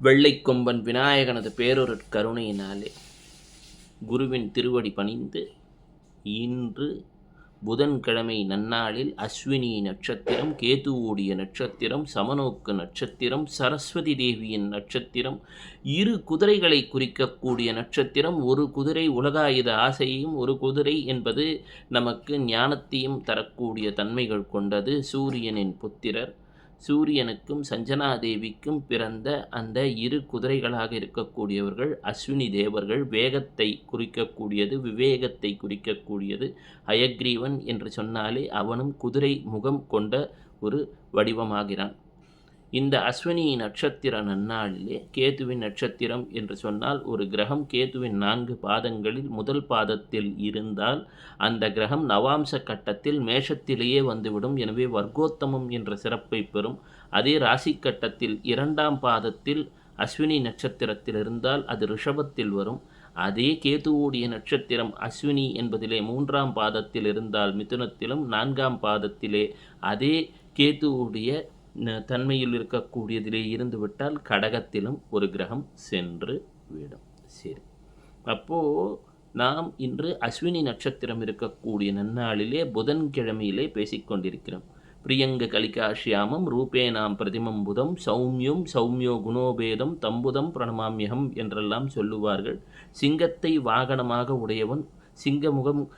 வெள்ளைக்கொம்பன் விநாயகனது பேரொரு கருணையினாலே குருவின் திருவடி பணிந்து இன்று புதன்கிழமை நன்னாளில் அஸ்வினி நட்சத்திரம் கேதுவோடைய நட்சத்திரம் சமநோக்கு நட்சத்திரம் சரஸ்வதி தேவியின் நட்சத்திரம் இரு குதிரைகளை குறிக்கக்கூடிய நட்சத்திரம் ஒரு குதிரை உலகாயுத ஆசையையும் ஒரு குதிரை என்பது நமக்கு ஞானத்தையும் தரக்கூடிய தன்மைகள் கொண்டது. சூரியனின் புத்திரர் சூரியனுக்கும் சஞ்சனாதேவிக்கும் பிறந்த அந்த இரு குதிரைகளாக இருக்கக்கூடியவர்கள் அஸ்வினி தேவர்கள் வேகத்தை குறிக்கக்கூடியது விவேகத்தை குறிக்கக்கூடியது அயக்ரீவன் என்று சொன்னாலே அவனும் குதிரை முகம் கொண்ட ஒரு வடிவமாகிறான். இந்த அஸ்வினி நட்சத்திர நன்னாளிலே கேதுவின் நட்சத்திரம் என்று சொன்னால் ஒரு கிரகம் கேதுவின் நான்கு பாதங்களில் முதல் பாதத்தில் இருந்தால் அந்த கிரகம் நவாம்ச கட்டத்தில் மேஷத்திலேயே வந்துவிடும். எனவே வர்க்கோத்தமம் என்ற சிறப்பை பெறும். அதே ராசி கட்டத்தில் இரண்டாம் பாதத்தில் அஸ்வினி நட்சத்திரத்தில் இருந்தால் அது ரிஷபத்தில் வரும். அதே கேதுவோடைய நட்சத்திரம் அஸ்வினி என்பதிலே மூன்றாம் பாதத்தில் இருந்தால் மிதுனத்திலும் நான்காம் பாதத்திலே அதே கேதுவுடைய தன்மையில் இருக்கக்கூடியதிலே இருந்து விட்டால் கடகத்திலும் ஒரு கிரகம் சென்று விடும். சரி. அப்போது நாம் இன்று அஸ்வினி நட்சத்திரம் இருக்கக்கூடிய நன்னாளிலே புதன்கிழமையிலே பேசிக்கொண்டிருக்கிறோம் பிரியங்க கலிகாஷியாமம் ரூபேனாம் பிரதிமம் புதம் சௌமியம் சௌமியோ குணோபேதம் தம்புதம் பிரணமாமியகம் என்றெல்லாம் சொல்லுவார்கள். சிங்கத்தை வாகனமாக உடையவன் சிங்கமுகம்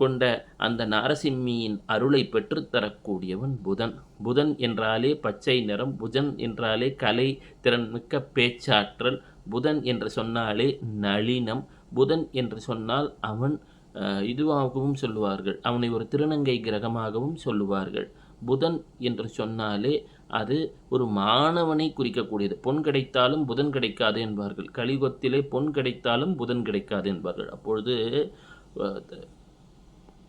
கொண்ட அந்த நாரசிம்மியின் அருளை பெற்றுத்தரக்கூடியவன் புதன். புதன் என்றாலே பச்சை நிறம் புதன் என்றாலே கலை திறன்மிக்க பேச்சாற்றல் புதன் என்று சொன்னாலே நளினம் புதன் என்று சொன்னால் அவன் இதுவாகவும் சொல்லுவார்கள் அவனை ஒரு திருநங்கை கிரகமாகவும் சொல்லுவார்கள். புதன் என்று சொன்னாலே அது ஒரு மாணவனை குறிக்கக்கூடியது. பொன் கிடைத்தாலும் புதன் கிடைக்காது என்பார்கள். கலியுகத்திலே பொன் கிடைத்தாலும் புதன் கிடைக்காது என்பார்கள். அப்பொழுது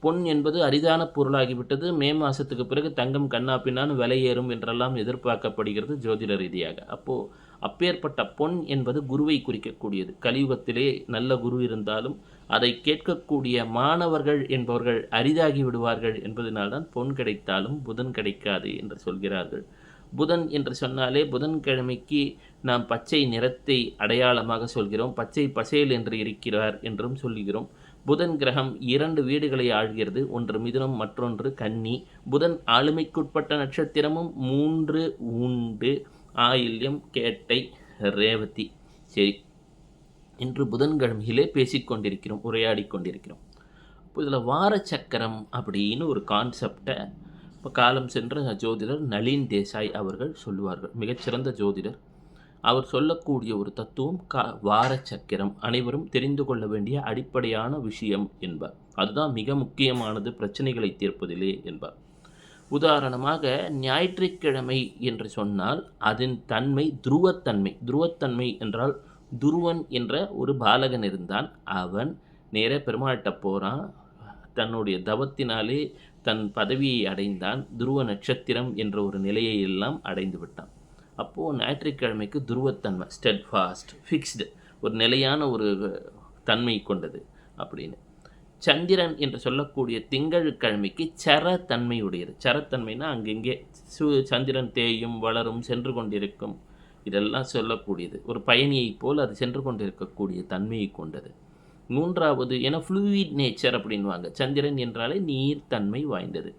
பொன் என்பது அரிதான பொருளாகிவிட்டது. மே மாதத்துக்கு பிறகு தங்கம் கண்ணாப்பின்னான்னு விலையேறும் என்றெல்லாம் எதிர்பார்க்கப்படுகிறது ஜோதிட ரீதியாக. அப்போது அப்பேற்பட்ட பொன் என்பது குருவை குறிக்கக்கூடியது. கலியுகத்திலே நல்ல குரு இருந்தாலும் அதை கேட்கக்கூடிய மாணவர்கள் என்பவர்கள் அரிதாகி விடுவார்கள் என்பதனால்தான் பொன் கிடைத்தாலும் புதன் கிடைக்காது என்று சொல்கிறார்கள். புதன் என்று சொன்னாலே புதன்கிழமைக்கு நாம் பச்சை நிறத்தை அடையாளமாக சொல்கிறோம். பச்சை பசேல் என்று இருக்கிறார் என்றும் சொல்கிறோம். புதன் கிரகம் இரண்டு வீடுகளை ஆழ்கிறது ஒன்று மிதுனம் மற்றொன்று கன்னி. புதன் ஆளுமைக்குட்பட்ட நட்சத்திரமும் மூன்று உண்டு. ஆயில்யம் கேட்டை ரேவதி. சரி. இன்று புதன்கிழமையிலே பேசிக்கொண்டிருக்கிறோம் உரையாடி கொண்டிருக்கிறோம். இப்போ இதில் வாரச்சக்கரம் அப்படின்னு ஒரு கான்செப்டை இப்போ காலம் சென்ற ஜோதிடர் நளின் தேசாய் அவர்கள் சொல்லுவார்கள். மிகச்சிறந்த ஜோதிடர். அவர் சொல்லக்கூடிய ஒரு தத்துவம் க வார சக்கரம் அனைவரும் தெரிந்து கொள்ள வேண்டிய அடிப்படையான விஷயம் என்பார். அதுதான் மிக முக்கியமானது பிரச்சனைகளை தீர்ப்பதிலே என்பார். உதாரணமாக ஞாயிற்றுக்கிழமை என்று சொன்னால் அதன் தன்மை துருவத்தன்மை. துருவத்தன்மை என்றால் துருவன் என்ற ஒரு பாலகன் இருந்தான். அவன் நேர பெருமாள்கிட்ட போகிறான் தன்னுடைய தவத்தினாலே தன் பதவியை அடைந்தான். துருவ நட்சத்திரம் என்ற ஒரு நிலையை எல்லாம் அடைந்து விட்டான். அப்போது ஞாயிற்றுக்கிழமைக்கு துருவத்தன்மை ஸ்டெட் ஃபாஸ்ட் ஃபிக்ஸ்டு ஒரு நிலையான ஒரு தன்மை கொண்டது அப்படின்னு. சந்திரன் என்று சொல்லக்கூடிய திங்கட்கிழமைக்கு சரத்தன்மை உடையது சரத்தன்மைனா அங்கங்கே சு சந்திரன் தேயும் வளரும் சென்று கொண்டிருக்கும் இதெல்லாம் சொல்லக்கூடியது. ஒரு பயணியைப் போல் அது சென்று கொண்டிருக்கக்கூடிய தன்மையை கொண்டது. மூன்றாவது ஏன்னா ஃப்ளூயிட் நேச்சர் அப்படின்வாங்க சந்திரன் என்றாலே நீர்த்தன்மை வாய்ந்தது.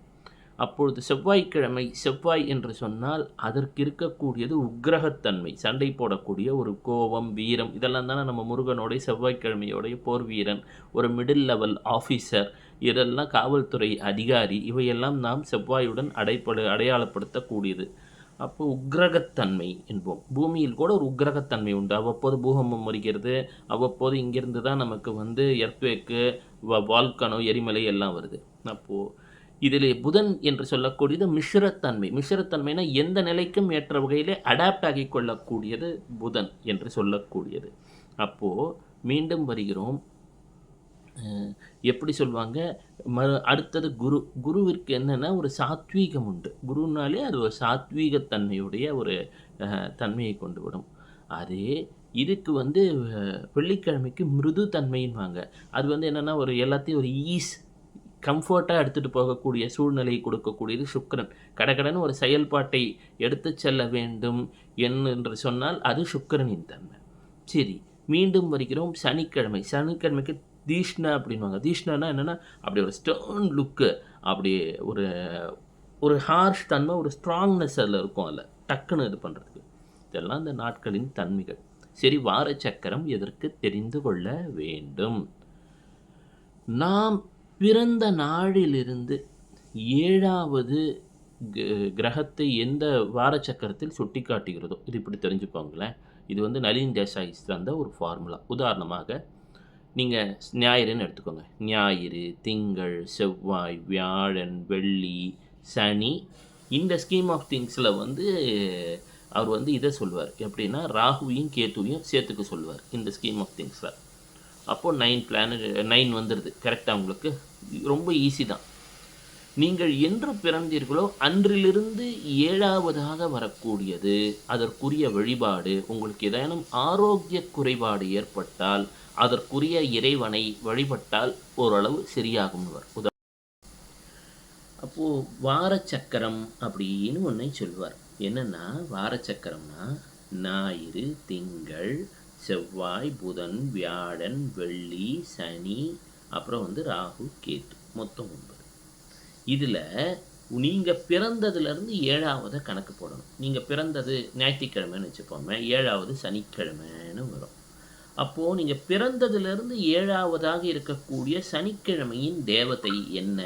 அப்பொழுது செவ்வாய்க்கிழமை செவ்வாய் என்று சொன்னால் அதற்கு இருக்கக்கூடியது உக்கிரகத்தன்மை சண்டை போடக்கூடிய ஒரு கோபம் வீரம் இதெல்லாம் தானே நம்ம முருகனோடைய செவ்வாய்க்கிழமையோடைய போர் வீரன் ஒரு மிடில் லெவல் ஆஃபீஸர் இதெல்லாம் காவல்துறை அதிகாரி இவையெல்லாம் நாம் செவ்வாயுடன் அடைப்படு அடையாளப்படுத்தக்கூடியது. அப்போ உக்கிரகத்தன்மை என்போம். பூமியில் கூட ஒரு உக்கிரகத்தன்மை உண்டு. அவ்வப்போது பூகம்பம் வருகிறது அவ்வப்போது இங்கிருந்து தான் நமக்கு வந்து எர்த்வேக்கு வால்கனோ எரிமலை எல்லாம் வருது. அப்போது இதிலே புதன் என்று சொல்லக்கூடியது மிஸ்ரத்தன்மை மிஸ்ரத்தன்மைனா எந்த நிலைக்கும் ஏற்ற வகையிலே அடாப்ட் ஆகி கொள்ளக்கூடியது புதன் என்று சொல்லக்கூடியது. அப்போது மீண்டும் வருகிறோம். எப்படி சொல்லுவாங்க மறு அடுத்தது குரு. குருவிற்கு என்னென்னா ஒரு சாத்வீகம் உண்டு. குருனாலே அது ஒரு சாத்வீகத்தன்மையுடைய ஒரு தன்மையை கொண்டு விடும் அதே இதுக்கு வந்து வெள்ளிக்கிழமைக்கு மிருது தன்மைன்வாங்க அது வந்து என்னென்னா ஒரு எல்லாத்தையும் ஒரு ஈஸ் கம்ஃபர்ட்டாக எடுத்துகிட்டு போகக்கூடிய சூழ்நிலையை கொடுக்கக்கூடியது சுக்கரன். கடகடன் ஒரு செயல்பாட்டை எடுத்து செல்ல வேண்டும் என்று சொன்னால் அது சுக்கரனின் தன்மை. சரி மீண்டும் வருகிறோம் சனிக்கிழமை. சனிக்கிழமைக்கு தீஷ்ணா அப்படின்வாங்க தீஷ்ணானா என்னென்னா அப்படி ஒரு ஸ்டர்ன் லுக்கு அப்படி ஒரு ஒரு ஹார்ஷ் தன்மை ஒரு ஸ்ட்ராங்னஸ் அதில் இருக்கும் அதில். டக்குன்னு இது பண்ணுறதுக்கு இதெல்லாம் இந்த நாட்களின் தன்மைகள். சரி வார சக்கரம் எதற்கு தெரிந்து கொள்ள வேண்டும்? நாம் பிறந்த நாளிலிருந்து ஏழாவது க- கிரகத்தை எந்த வார சக்கரத்தில் சுட்டி காட்டுகிறதோ இது இப்படி தெரிஞ்சுக்கோங்களேன். இது வந்து நளின் தேசாய் தந்த ஒரு ஃபார்முலா உதாரணமாக நீங்கள் ஞாயிறுன்னு எடுத்துக்கோங்க. ஞாயிறு திங்கள் செவ்வாய் வியாழன் வெள்ளி சனி. இந்த ஸ்கீம் ஆஃப் திங்ஸில் வந்து அவர் வந்து இதை சொல்லுவார். எப்படின்னா ராகுவையும் கேத்துவையும் சேர்த்துக்க சொல்லுவார். இந்த ஸ்கீம் ஆஃப் திங்ஸில் அப்போது நைன் பிளானட் நைன் வந்துடுது கரெக்டாக உங்களுக்கு? ரொம்ப ஈஸி தான். நீங்கள் என்று பிறந்தீர்களோ அன்றிலிருந்து ஏழாவதாக வரக்கூடியது. அதற்குரிய வழிபாடு உங்களுக்கு ஏதேனும் ஆரோக்கிய குறைபாடு ஏற்பட்டால் அதற்குரிய இறைவனை வழிபட்டால் ஓரளவு சரியாகும் உதாரணம் அப்போது வாரச்சக்கரம் அப்படின்னு ஒன்றை சொல்வார். என்னன்னா வாரச்சக்கரம்னா ஞாயிறு திங்கள் செவ்வாய் புதன் வியாழன் வெள்ளி சனி அப்புறம் வந்து ராகு கேத்து மொத்தம் ஒன்பது. இதில் நீங்கள் பிறந்ததுலேருந்து ஏழாவதை கணக்கு போடணும். நீங்கள் பிறந்தது ஞாயிற்றுக்கிழமைன்னு வச்சுப்போமே ஏழாவது சனிக்கிழமைன்னு வரும். அப்போது நீங்கள் பிறந்ததுலேருந்து ஏழாவதாக இருக்கக்கூடிய சனிக்கிழமையின் தேவதை என்ன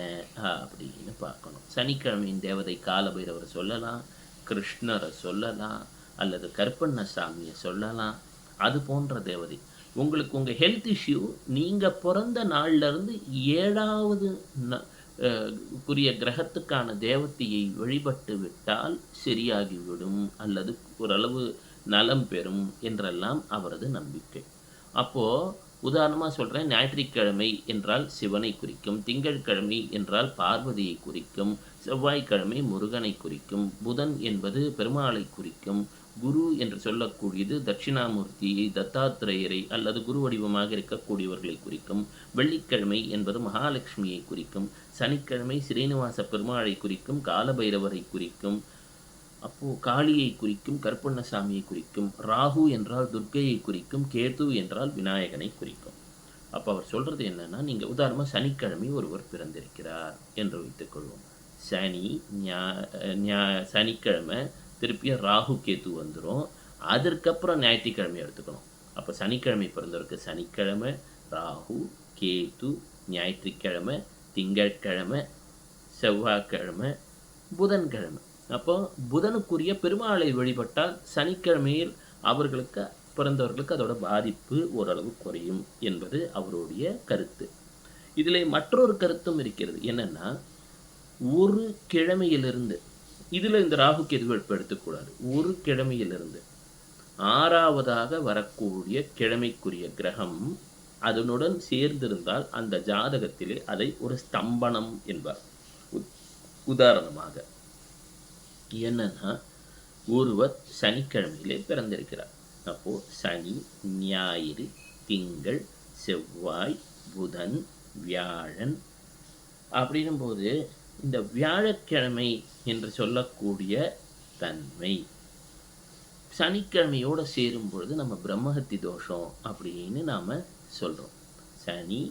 அப்படின்னு பார்க்கணும். சனிக்கிழமையின் தேவதை காலபைரவரை சொல்லலாம் கிருஷ்ணரை சொல்லலாம் அல்லது கருப்பண்ணசாமியை சொல்லலாம் அது போன்ற தேவதை. உங்களுக்கு உங்கள் ஹெல்த் இஷ்யூ நீங்கள் பிறந்த நாள்லேருந்து ஏழாவது ந- குரிய குறிய கிரகத்துக்கான தேவத்தையை வழிபட்டு விட்டால் சரியாகிவிடும் அல்லது ஓரளவு நலம் பெறும் என்றெல்லாம் அவரது நம்பிக்கை. அப்போது உதாரணமாக சொல்கிறேன் ஞாயிற்றுக்கிழமை என்றால் சிவனை குறிக்கும் திங்கட்கிழமை என்றால் பார்வதியை குறிக்கும் செவ்வாய்க்கிழமை முருகனை குறிக்கும் புதன் என்பது பெருமாளை குறிக்கும் குரு என்று சொல்லக்கூடியது தட்சிணாமூர்த்தி தத்தாத்திரேயரை அல்லது குரு வடிவமாக இருக்கக்கூடியவர்களை குறிக்கும் வெள்ளிக்கிழமை என்பது மகாலட்சுமியை குறிக்கும் சனிக்கிழமை ஸ்ரீனிவாச பெருமாளை குறிக்கும் காலபைரவரை குறிக்கும் அப்போது காளியை குறிக்கும் கருப்பண்ணசாமியை குறிக்கும் ராகு என்றால் துர்க்கையை குறிக்கும் கேது என்றால் விநாயகனை குறிக்கும். அப்போ அவர் சொல்கிறது என்னென்னா நீங்கள் உதாரணமாக சனிக்கிழமை ஒருவர் பிறந்திருக்கிறார் என்று வைத்துக்கொள்வோம். சனி ஞா ஞா சனிக்கிழமை திருப்பியும் ராகு கேத்து வந்துடும் அதற்கப்புறம் ஞாயிற்றுக்கிழமை எடுத்துக்கணும். அப்போ சனிக்கிழமை பிறந்தவருக்கு சனிக்கிழமை ராகு கேத்து ஞாயிற்றுக்கிழமை திங்கட்கிழமை செவ்வாய்க்கிழமை புதன்கிழமை. அப்போ புதனுக்குரிய பெருமாளை வழிபட்டால் சனிக்கிழமையில் அவர்களுக்கு பிறந்தவர்களுக்கு அதோட பாதிப்பு ஓரளவு குறையும் என்பது அவருடைய கருத்து. இதில் மற்றொரு கருத்தும் இருக்கிறது. என்னென்னா ஒரு கிழமையிலிருந்து இதில் இந்த ராகு கேதுவை எடுத்துக்கூடாது ஒரு கிழமையிலிருந்து. ஆறாவதாக வரக்கூடிய கிழமைக்குரிய கிரகம் அதனுடன் சேர்ந்திருந்தால் அந்த ஜாதகத்திலே அதை ஒரு ஸ்தம்பனம் என்பார். உ- உதாரணமாக என்னன்னா ஒருவர் சனிக்கிழமையிலே பிறந்திருக்கிறார். அப்போ சனி ஞாயிறு திங்கள் செவ்வாய் புதன் வியாழன் அப்படின்னும் போது இந்த வியாழக்கிழமை என்று சொல்லக்கூடிய தன்மை. சனிக்கிழமையோட சேரும் பொழுது நம்ம பிரம்மஹத்தி தோஷம் அப்படின்னு நாம் சொல்கிறோம் சனி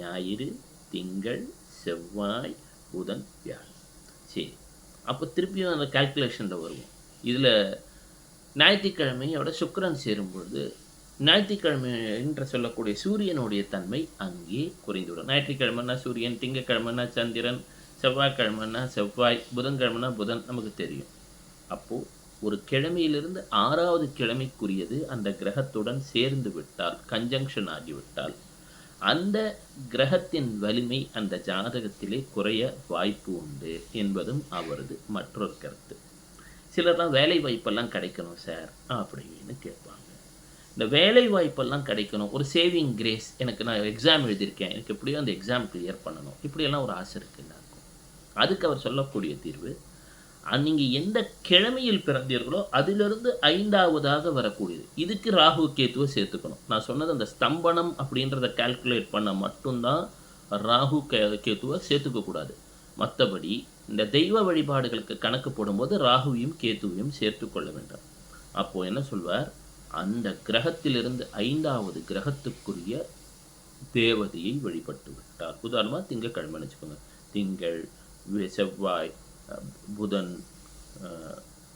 ஞாயிறு திங்கள் செவ்வாய் புதன் வியாழன். சரி அப்போ திருப்பியும் அந்த கால்குலேஷனில் வருவோம். இதில் ஞாயிற்றுக்கிழமையோட சுக்கரன் சேரும் பொழுது ஞாயிற்றுக்கிழமை என்று சொல்லக்கூடிய சூரியனுடைய தன்மை அங்கே குறைந்துவிடும். ஞாயிற்றுக்கிழமைனா சூரியன் திங்கக்கிழமைனா சந்திரன் செவ்வாய்க்கிழமைனா செவ்வாய் புதன்கிழமைனா புதன் நமக்கு தெரியும். அப்போது ஒரு கிழமையிலிருந்து ஆறாவது கிழமைக்குரியது அந்த கிரகத்துடன் சேர்ந்து விட்டால் கன்ஜங்ஷன் ஆகிவிட்டால் அந்த கிரகத்தின் வலிமை அந்த ஜாதகத்திலே குறைய வாய்ப்பு உண்டு என்பதும் அவரது மற்றொரு கருத்து. சிலர்லாம் வேலை வாய்ப்பெல்லாம் கிடைக்கணும் சார் அப்படின்னு கேட்பாங்க. இந்த வேலை வாய்ப்பெல்லாம் கிடைக்கணும். ஒரு சேவிங் கிரேஸ் எனக்கு நான் எக்ஸாம் எழுதியிருக்கேன். எனக்கு எப்படியோ அந்த எக்ஸாம் கிளியர் பண்ணணும். இப்படியெல்லாம் ஒரு ஆசை இருக்கு அதுக்கு அவர் சொல்லக்கூடிய தீர்வு நீங்கள் எந்த கிழமையில் பிறந்தீர்களோ அதிலிருந்து ஐந்தாவதாக வரக்கூடியது. இதுக்கு ராகு கேத்துவை சேர்த்துக்கணும். நான் சொன்னது அந்த ஸ்தம்பனம் அப்படின்றத கால்குலேட் பண்ண மட்டும்தான் ராகு கே கேத்துவை சேர்த்துக்கக்கூடாது மற்றபடி இந்த தெய்வ வழிபாடுகளுக்கு கணக்கு போடும்போது ராகுவையும் கேத்துவையும் சேர்த்து கொள்ள வேண்டும். அப்போது என்ன சொல்வார்? அந்த கிரகத்திலிருந்து ஐந்தாவது கிரகத்துக்குரிய தேவதையை வழிபட்டு விட்டார். உதாரணமாக திங்கக்கிழமைன்னு வச்சுக்கோங்க. திங்கள் செவ்வாய் புதன்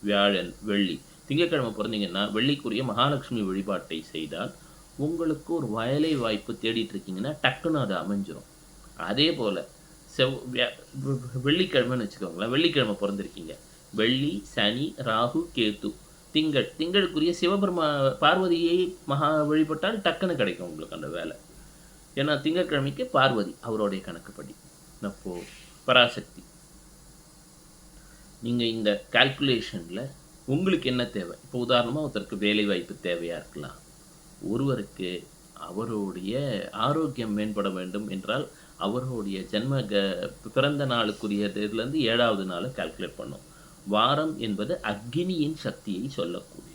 வியாழன் வெள்ளி. திங்கட்கிழமை பிறந்தீங்கன்னா வெள்ளிக்குரிய மகாலட்சுமி வழிபாட்டை செய்தால் உங்களுக்கு ஒரு வயலை வாய்ப்பு தேடிட்டு இருக்கீங்கன்னா டக்குன்னு அது அமைஞ்சிரும். அதே போல் செவ் வெள்ளிக்கிழமைன்னு வச்சுக்கோங்களேன் வெள்ளிக்கிழமை பிறந்திருக்கீங்க. வெள்ளி சனி ராகு கேத்து திங்கள். திங்களுக்குரிய சிவபெருமா பார்வதியை மகா வழிபட்டால் டக்குன்னு கிடைக்கும் உங்களுக்கு அந்த வேலை. ஏன்னா திங்கட்கிழமைக்கு பார்வதி அவருடைய கணக்குப்படி. அப்போ பராசக்தி. நீங்கள் இந்த கால்குலேஷனில் உங்களுக்கு என்ன தேவை? இப்போ உதாரணமாக ஒருத்தருக்கு வேலை வாய்ப்பு தேவையாக இருக்கலாம். ஒருவருக்கு அவருடைய ஆரோக்கியம் மேம்பட வேண்டும் என்றால் அவருடைய ஜென்ம க பிறந்த நாளுக்குரிய இதுலேருந்து ஏழாவது நாளை கால்குலேட் பண்ணும். வாரம் என்பது அக்னியின் சக்தியை சொல்லக்கூடியது.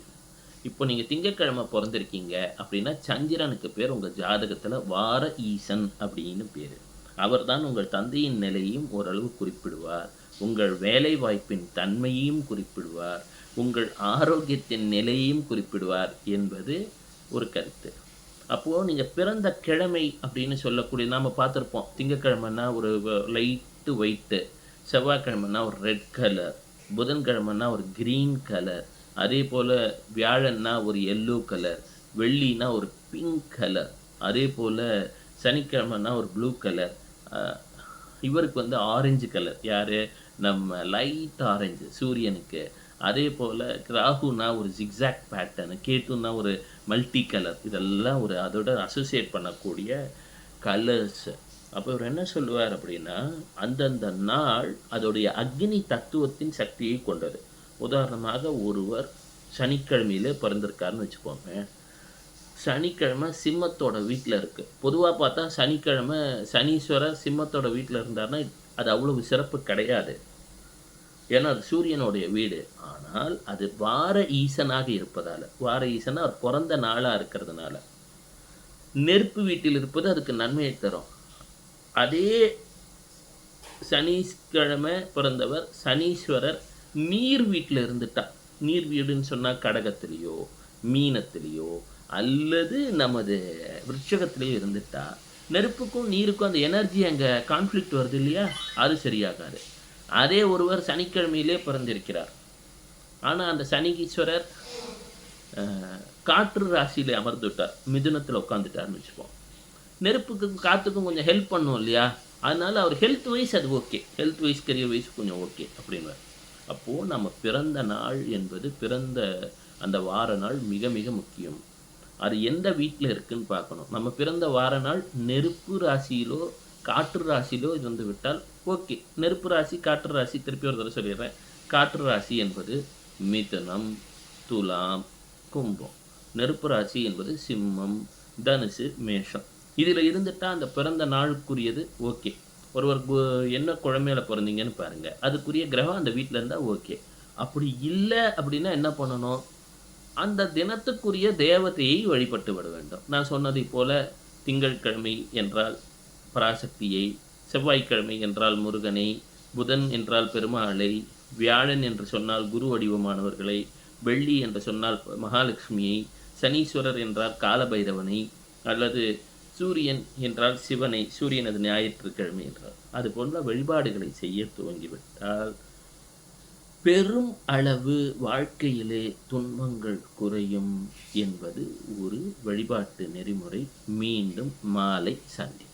இப்போ நீங்கள் திங்கட்கிழமை பிறந்திருக்கீங்க அப்படின்னா சந்திரனுக்கு பேர் உங்கள் ஜாதகத்தில் வார ஈசன் அப்படின்னு பேர். அவர்தான் உங்கள் தந்தையின் நிலையையும் ஓரளவு குறிப்பிடுவார். உங்கள் வேலை வாய்ப்பின் தன்மையையும் குறிப்பிடுவார். உங்கள் ஆரோக்கியத்தின் நிலையையும் குறிப்பிடுவார் என்பது ஒரு கருத்து. அப்போது நீங்கள் பிறந்த கிழமை அப்படின்னு சொல்லக்கூடிய நாம் பார்த்துருப்போம். திங்கக்கிழமைன்னா ஒரு லைட்டு ஒயிட்டு செவ்வாய்க்கிழமைன்னா ஒரு ரெட் கலர் புதன்கிழமைன்னா ஒரு க்ரீன் கலர் அதே போல் வியாழன்னா ஒரு எல்லோ கலர் வெள்ளினா ஒரு பிங்க் கலர் அதே போல் சனிக்கிழமைன்னா ஒரு ப்ளூ கலர் இவருக்கு வந்து ஆரஞ்சு கலர் யார்? நம்ம லைட் ஆரஞ்சு சூரியனுக்கு. அதே போல் ராகுனா ஒரு ஜிக்ஸாக் பேட்டர்னு கேத்துனா ஒரு மல்டி கலர் இதெல்லாம் ஒரு அதோட அசோசியேட் பண்ணக்கூடிய கலர்ஸ் அப்போ இவர் என்ன சொல்லுவார் அப்படின்னா அந்தந்த நாள் அதோடைய அக்னி தத்துவத்தின் சக்தியை கொண்டது. உதாரணமாக ஒருவர் சனிக்கிழமையிலே பிறந்திருக்காருன்னு வச்சுக்கோங்க சனிக்கிழமை சிம்மத்தோட வீட்டில் இருக்குது பொதுவாக பார்த்தா சனிக்கிழமை சனீஸ்வரர் சிம்மத்தோட வீட்டில் இருந்தாருன்னா அது அவ்வளவு சிறப்பு கிடையாது. ஏன்னா அது சூரியனுடைய வீடு. ஆனால் அது வார ஈசனாக இருப்பதால். வார ஈசனாக அவர் பிறந்த நாளாக இருக்கிறதுனால. நெருப்பு வீட்டில் இருப்பது அதுக்கு நன்மையை தரும். அதே சனீஸ்கிழமை பிறந்தவர் சனீஸ்வரர் நீர் வீட்டில் இருந்துட்டா. நீர் வீடுன்னு சொன்னால் கடகத்திலேயோ மீனத்திலேயோ அல்லது நமது விருட்சகத்திலேயோ இருந்துட்டா நெருப்புக்கும் நீருக்கும் அந்த எனர்ஜி அங்கே கான்ஃப்ளிக்ட் வருது இல்லையா? அது சரியாகாது. அதே ஒருவர் சனிக்கிழமையிலே பிறந்திருக்கிறார். ஆனால் அந்த சனிகீஸ்வரர் காற்று ராசியில் அமர்ந்துட்டார் மிதுனத்தில் உட்காந்துட்டார்னு வச்சுப்போம் நெருப்புக்கும் காற்றுக்கும் கொஞ்சம் ஹெல்ப் பண்ணும் இல்லையா? அதனால் அவர் ஹெல்த் வைஸ் அது okay health wise career wise கொஞ்சம் ஓகே அப்படின்னு அப்போது நம்ம பிறந்த நாள் என்பது பிறந்த அந்த வார நாள் மிக மிக முக்கியம். அது எந்த வீட்டில் இருக்குன்னு பார்க்கணும். நம்ம பிறந்த வார நாள் நெருப்பு ராசியிலோ காற்று ராசியிலோ இது வந்து விட்டால் ஓகே. நெருப்பு ராசி காற்று ராசி திருப்பி ஒரு தடவை சொல்லிடுறேன். காற்று ராசி என்பது மிதனம் துலாம் கும்பம். நெருப்பு ராசி என்பது சிம்மம் தனுசு மேஷம். இதில் இருந்துட்டால் அந்த பிறந்த நாளுக்குரியது ஓகே. ஒருவர் கு- என்ன குழமையில பிறந்தீங்கன்னு பாருங்கள் அதுக்குரிய கிரகம் அந்த வீட்டில் இருந்தால் ஓகே. அப்படி இல்லை அப்படின்னா என்ன பண்ணணும்? அந்த தினத்துக்குரிய தேவதையை வழிபட்டு விட வேண்டும். நான் சொன்னதை போல திங்கட்கிழமை என்றால் பராசக்தியை செவ்வாய்க்கிழமை என்றால் முருகனை புதன் என்றால் பெருமாளை வியாழன் என்று சொன்னால் குரு வடிவமானவர்களை வெள்ளி என்று சொன்னால் மகாலட்சுமியை சனீஸ்வரர் என்றால் காலபைரவனை அல்லது சூரியன் என்றால் சிவனை சூரியனது ஞாயிற்றுக்கிழமை என்றால். அது போன்ற வழிபாடுகளை செய்ய துவங்கிவிட்டால் பெரும் அளவு வாழ்க்கையிலே துன்பங்கள் குறையும் என்பது ஒரு வழிபாட்டு நெறிமுறை. மீண்டும் மாலை சந்தி